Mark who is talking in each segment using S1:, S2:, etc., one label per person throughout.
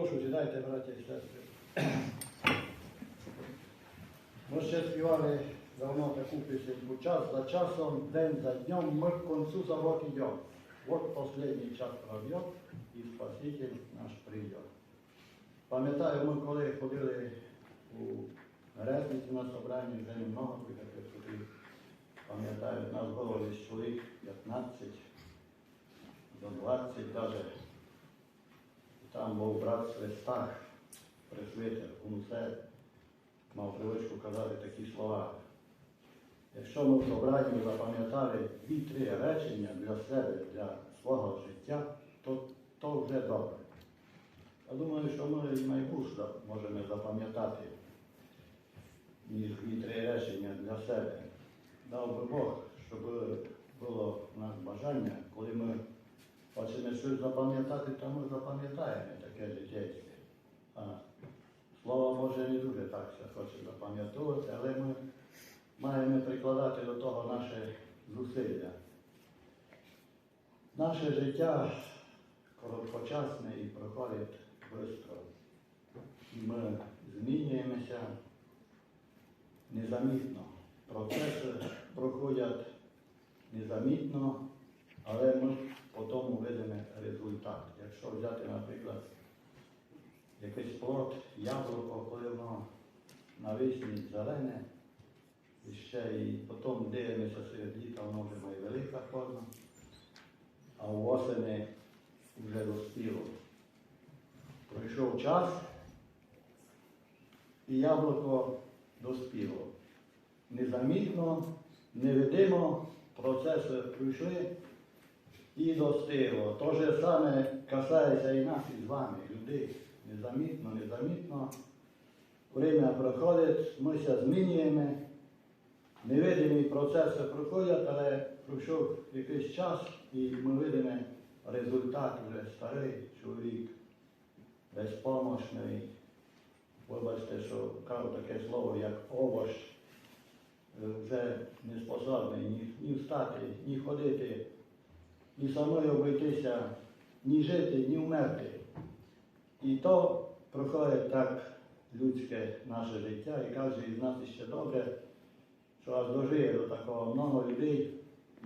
S1: Прошу, сідайте, браті і сестри. Ми ще співали давно таку пісеньку. Час за часом, день за днем, ми к концу завод идем. Вот последний час пройдет, і Спаситель наш прийде. Пам'ятаю, ми коли ходили у Резниці на собранні, вже немного таких туди. Пам'ятаю, нас було десь чоловік 15 до 20 навіть. Там був брат Свистах, пресвитер, усе мав привичку казати такі слова. Якщо ми в собранні запам'ятали дві-три речення для себе, для свого життя, то, то вже добре. Я думаю, що ми і можемо запам'ятати, ніж дві-три речення для себе. Дав би Бог, щоб було у нас бажання, коли ми хочемо щось запам'ятати, то ми запам'ятаємо таке. А Слово Боже не дуже так все хоче запам'ятовувати, але ми маємо прикладати до того наше зусилля. Наше життя короткочасне і проходить швидко. Ми змінюємося незамітно. Процеси проходять незамітно, але ми по тому видимо результат. Якщо взяти, наприклад, якийсь плод, яблуко, коли воно навесні зелене, і ще і потім дивимося серед літа, воно вже має велика форма, а у осені вже розпіло. Пройшов час, і яблуко доспіло. Незамітно, невидимо процеси пройшли і достигло. То же саме касається і нас із вами, людей. Незамітно, незамітно. Время проходить, ми ся змінюємо. Невидимі процеси проходять, але пройшов якийсь час і ми видимо результат вже старий чоловік, безпомощний. Вибачте, що кажу таке слово, як овощ, е, вже не способний ні, ні встати, ні ходити, ні самою обійтися, ні жити, ні вмерти. І то проходить так людське наше життя, і каже із нас ще добре, що аж дожиє до такого много людей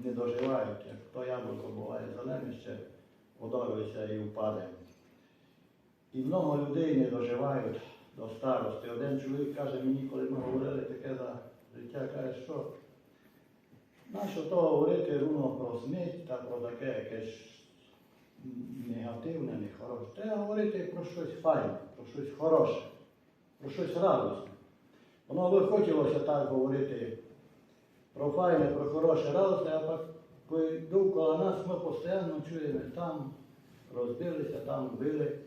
S1: не доживають, як то яблуко буває зелене ще, подорвиться і впаде. І много людей не доживають до старості. Один чоловік каже мені, коли ми говорили таке за життя, каже, що нащо то говорити руно про смерть та про таке якесь негативне, нехороше. Треба говорити про щось файне, про щось хороше, про щось радісне. Воно би хотілося так говорити про файне, про хороше, радісне, а так довкола нас ми постійно чуємо, там розбилися, там вбили,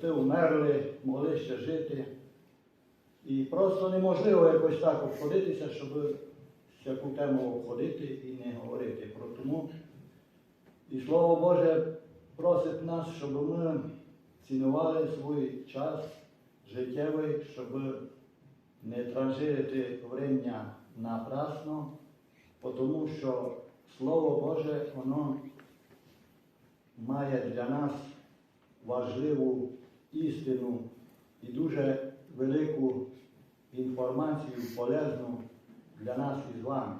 S1: ти вмерли, могли ще жити. І просто неможливо якось так обходитися, щоб всяку тему обходити і не говорити про тому. І Слово Боже просить нас, щоб ми цінували свій час життєвий, щоб не транжирити врем'я напрасно, тому що Слово Боже, воно має для нас важливу істину і дуже велику інформацію полезну для нас із вами.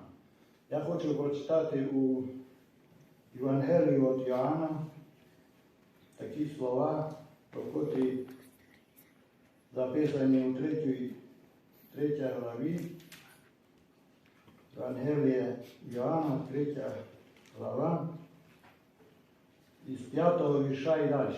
S1: Я хочу прочитати у Євангелію від Йоанна такі слова, про котрі записані у 3, 3 главі. Євангелія Йоанна, 3 глава, із 5 віша і далі.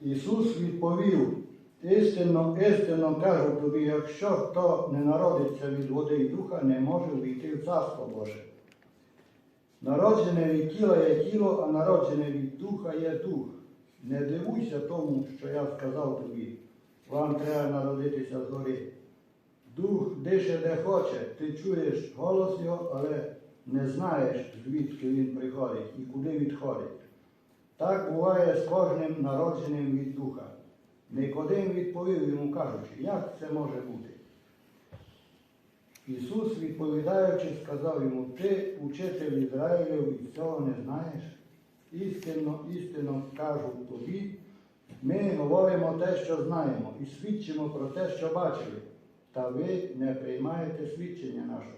S1: Ісус відповів, істинно, істинно кажу тобі, якщо хто не народиться від води і духа, не може війти в Царство Боже. Народжене від тіла є тіло, а народжене від духа є дух. Не дивуйся тому, що я сказав тобі. Вам треба народитися згори. Дух дише де хоче, ти чуєш голос його, але не знаєш, звідки він приходить і куди відходить. Так буває з кожним народженим від духа. Никодим відповів йому, кажучи, як це може бути? Ісус, відповідаючи, сказав йому, ти, учитель Ізраїлів, і цього не знаєш? істинно, істинно кажу тобі, ми говоримо те, що знаємо, і свідчимо про те, що бачили, та ви не приймаєте свідчення нашого.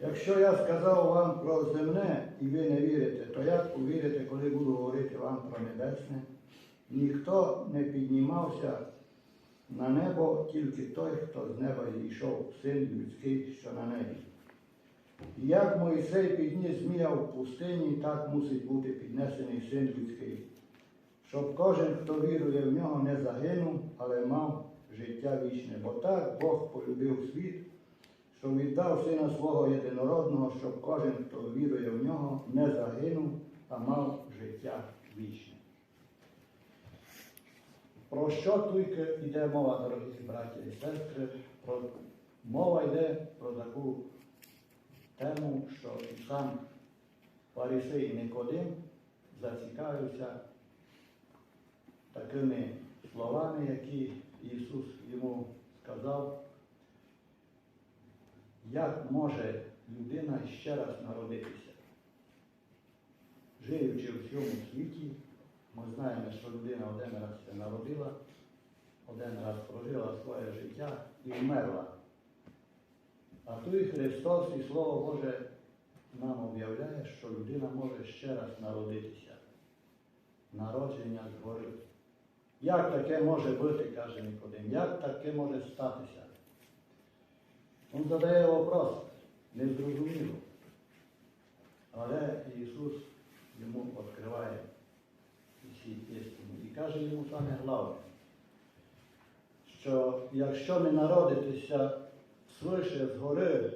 S1: Якщо я сказав вам про земне і ви не вірите, то як повірите, коли буду говорити вам про небесне? Ніхто не піднімався на небо, тільки той, хто з неба зійшов, син людський, що на небі. І Як Мойсей підніс змія в пустині, так мусить бути піднесений син людський, щоб кожен, хто вірує в нього, не загинув, але мав життя вічне. Бо так Бог полюбив світ, що віддав сина свого єдинородного, щоб кожен, хто вірує в нього, не загинув, а мав життя вічне. Про що тільки йде мова, дорогі браті і сестри? Про, мова йде про таку тему, що і сам Фарисей Никодим зацікавився такими словами, які Ісус йому сказав, як може людина ще раз народитися. Живучи в цьому світі, ми знаємо, що людина один раз се народила, один раз прожила своє життя і вмерла. А той Христос і Слово Боже нам об'являє, що людина може ще раз народитися. Народження згори. Як таке може бути, каже Никодим, як таке може статися? Він задає вопрос, незрозуміло. Але Ісус йому відкриває і каже йому саме головне, що якщо не народитися свише згори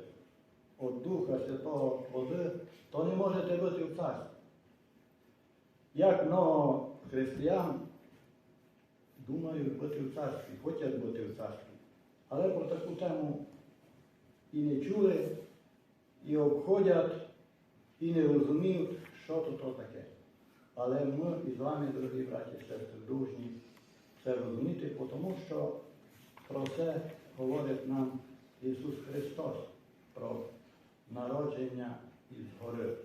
S1: від Духа Святого води, то не можете бути в царстві. Як много християн думають бути в царстві, хочуть бути в царстві, але про таку тему і не чули, і обходять, і не розуміють, що то то таке. Але ми із вами, дорогі браті і сестри, дружні, це розуміти, тому що про це говорить нам Ісус Христос, про народження із гори.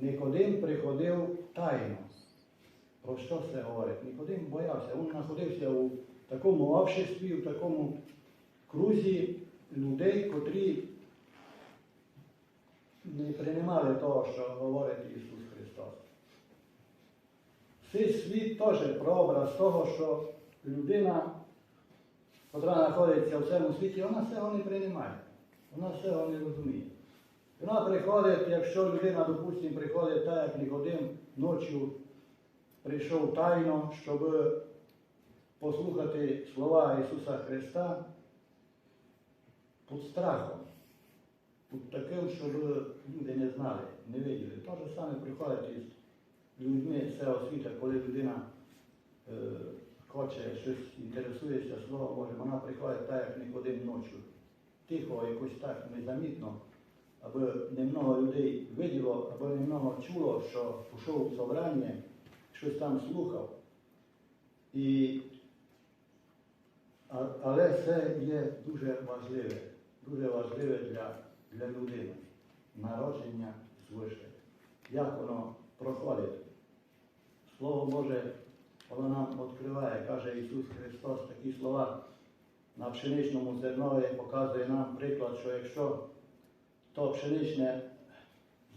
S1: Никодим приходив тайно. Про що це говорить? Никодим боявся. Він знаходився у такому обществі, в такому крузі людей, котрі не приймали того, що говорить Ісус Христос. Цей світ теж прообраз того, що людина, яка знаходиться в цьому світі, вона цього не приймає. Вона цього не розуміє. Вона приходить, якщо людина, допустимо, приходить так, як Никодим ночі прийшов тайно, щоб послухати слова Ісуса Христа під страхом, таким, щоб люди не знали, не виділи. Те ж саме приходить із людьми цього світу, коли людина е, хоче щось інтересується Словом Божим, вона приходить так, як Никодим ночі. Тихо, якось так незамітно, аби немного людей виділо, аби немного чуло, що пішов в собрання, щось там слухав. І, але це є дуже важливе, дуже важливе для, для людини. Народження звише. Як воно проходить? Слово Боже, воно нам відкриває, каже Ісус Христос такі слова на пшеничному зернові показує нам приклад, що якщо то пшеничне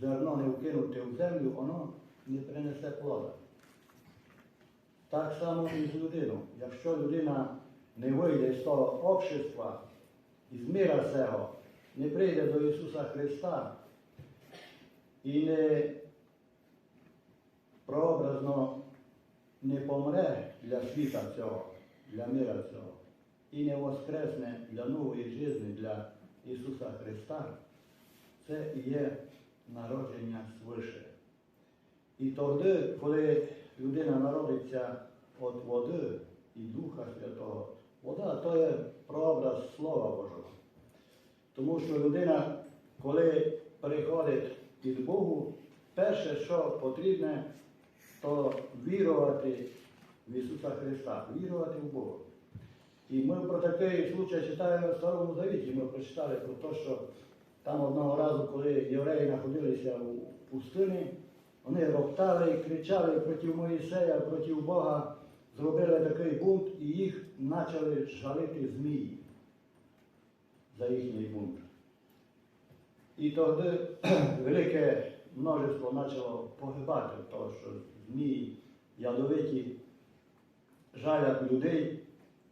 S1: зерно не вкинути в землю, воно не принесе плода. Так само і з людиною. Якщо людина не вийде з того общества, із мира цього, не прийде до Ісуса Христа і не прообразно не помре для світа цього, для мира цього, і не воскресне для нової життя, для Ісуса Христа, це є народження свише. І тоді, коли людина народиться від води і Духа Святого, вода то є прообраз Слова Божого. Тому що людина, коли приходить від Богу, перше, що потрібне, то вірувати в Ісуса Христа, вірувати в Бога. І ми про такий случай читаємо в Старому Завіті. Ми прочитали про те, що Там одного разу, коли євреї знаходилися у пустині, вони роптали і кричали проти Моїсея, проти Бога, зробили такий бунт і їх почали жалити змії за їхній бунт. І тоді велике множество почало погибати, тому що змії ядовиті жалять людей,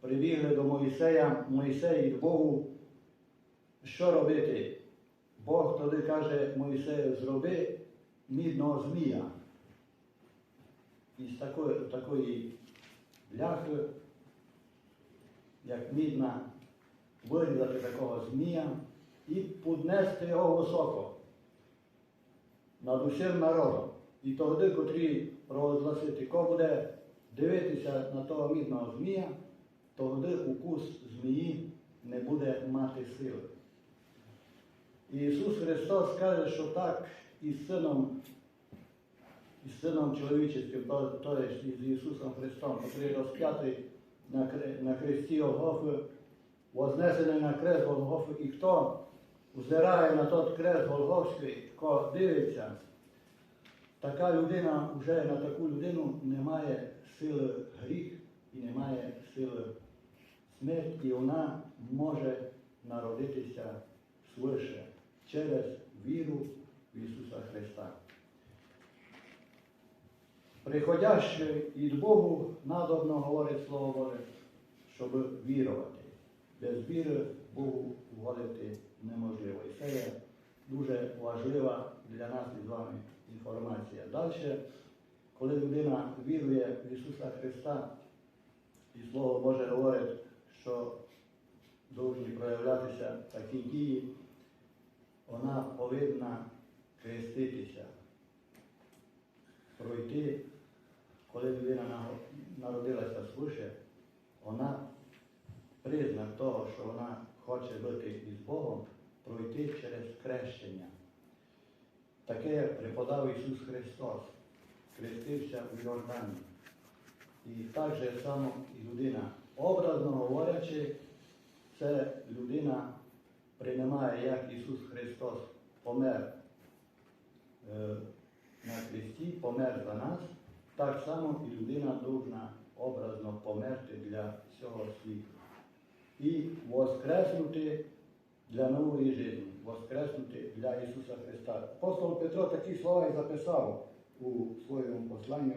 S1: прибігли до Моїсея, Моїсей від Богу, що робити? Бог тоді каже Моїсею, зроби мідного змія. Із такої, такої бляхи, як мідна, вирізати такого змія і піднести його високо над усім народом. І тоді, котрі провозгласити, кого буде дивитися на того мідного змія, тоді укус змії не буде мати сили. І Ісус Христос каже, що так із Сином, із Сином чоловічим, то, то є із Ісусом Христом, який розп'ятий на, хресті Голгофи, вознесений на крест Голгофи, і хто взирає на той крест Голгофський, хто дивиться, така людина, вже на таку людину немає сили гріх і немає сили смерть, і вона може народитися свише через віру в Ісуса Христа. Приходяще від Богу надобно говорить Слово Боже, щоб вірувати. Без віри Богу вгодити неможливо. І це є дуже важлива для нас із вами інформація. Далі, коли людина вірує в Ісуса Христа, і Слово Боже говорить, що повинні проявлятися такі дії, вона повинна хреститися, пройти, коли людина наго- народилася свише, вона признак того, що вона хоче бути із Богом, пройти через хрещення. Таке преподав Ісус Христос, хрестився у Йордані. І так же само і людина, образно говорячи, це людина приймає, як Ісус Христос помер е, на хресті, помер за нас, так само і людина повинна образно померти для всього світу. І воскреснути для нової життя, воскреснути для Ісуса Христа. Апостол Петро такі слова і записав у своєму посланні.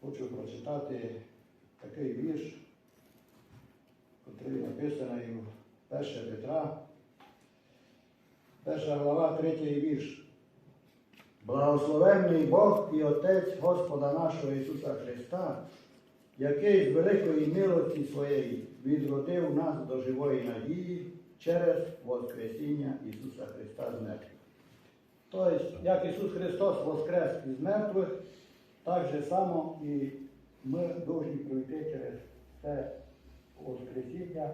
S1: Хочу прочитати такий вірш, який написаний у 1 Петра, перша глава, третій вірш. Благословенний Бог і Отець Господа нашого Ісуса Христа, який з великої милості своєї відродив нас до живої надії через Воскресіння Ісуса Христа з мертвих. Тобто, як Ісус Христос воскрес із мертвих, так же само і ми повинні пройти через це Воскресіння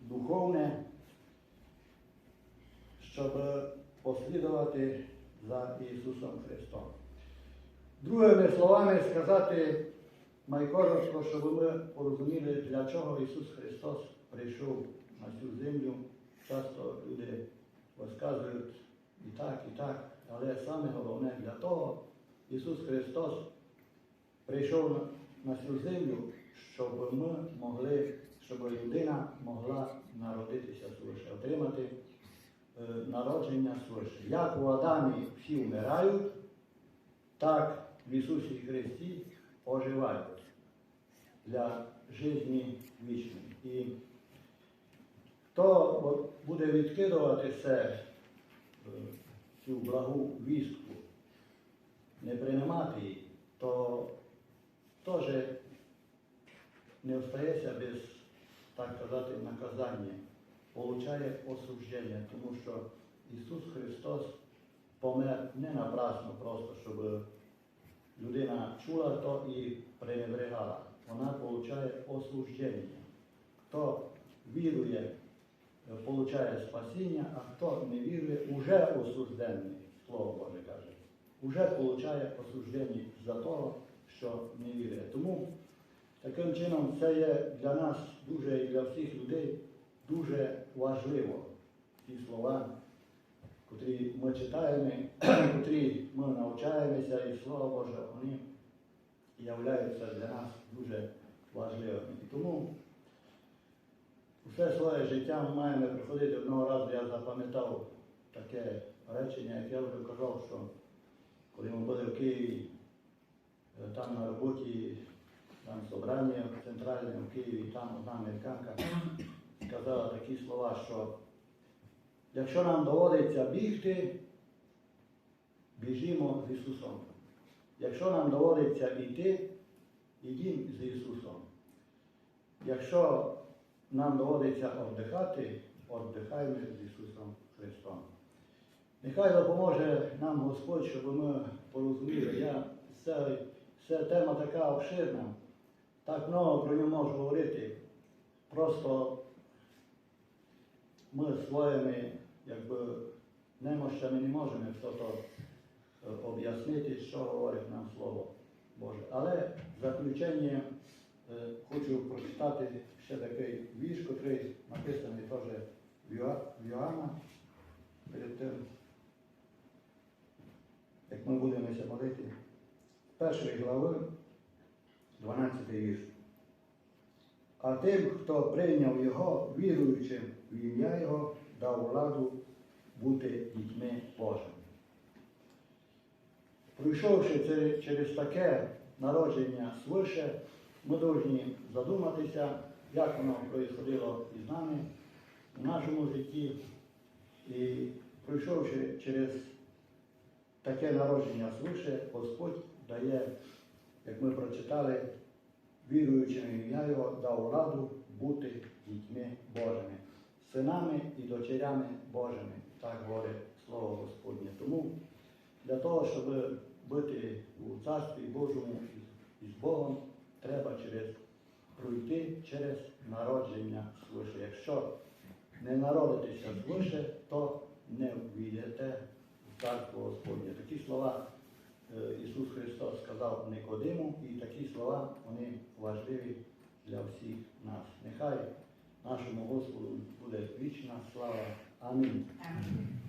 S1: духовне, щоб послідувати за Ісусом Христом. Другими словами сказати найкоротко, щоб ми порозуміли, для чого Ісус Христос прийшов на цю землю. Часто люди розказують і так, і так, але саме головне для того, Ісус Христос прийшов на- на цю землю, щоб ми могли, щоб людина могла народитися свише, отримати е, народження свише. Як у Адамі всі вмирають, так в Ісусі Христі оживають для житті вічної. І хто буде відкидувати це, е, цю благу вістку, не приймати її, то теж не остається без, так казати, наказання, получає осудження, тому що Ісус Христос помер не напрасно просто, щоб людина чула то і пренебрегала. Вона получає осудження. Хто вірує, получає спасіння, а хто не вірує, уже осуждений, Слово Боже каже. Уже получає осуждення за того, що не вірує. Тому таким чином це є для нас дуже і для всіх людей дуже важливо ті слова, котрі ми читаємо, котрі ми навчаємося, і Слово Боже, вони являються для нас дуже важливими. І тому все своє життя ми маємо приходити. Одного разу я запам'ятав таке речення, як я вже казав, що коли ми були в Києві, е, там на роботі, там собрання центральне в Києві, там одна американка сказала такі слова, що якщо нам доводиться бігти, біжімо з Ісусом. Якщо нам доводиться йти, йдімо з Ісусом. Якщо нам доводиться віддихати, віддихаємо з Ісусом Христом. Нехай допоможе нам Господь, щоб ми порозуміли. Я, це, це тема така обширна, так много про нього можу говорити. Просто ми своїми якби, немощами не можемо то об'яснити, що говорить нам Слово Боже. Але в заключення хочу прочитати ще такий вірш, який написаний теж в Йоанна перед тим, як ми будемося молити. Першої глави, 12 вірш. А тим, хто прийняв його, віруючим в ім'я Його, дав владу бути дітьми Божими. Пройшовши через таке народження свише, ми повинні задуматися, як воно происходило із нами в нашому житті. І пройшовши через таке народження свише, Господь дає, як ми прочитали, віруючим ім'я Його дав владу бути дітьми Божими, синами і дочерями Божими, так говорить Слово Господнє. Тому для того, щоб бути у Царстві Божому із Богом, треба через пройти через народження свише. Якщо не народитися свише, то не війдете в Царство Господнє. Такі слова е, Ісус Христос сказав Никодиму, і такі слова вони важливі для всіх нас. Нехай našemu gospodu bude vična slava. Amin.
S2: Amin.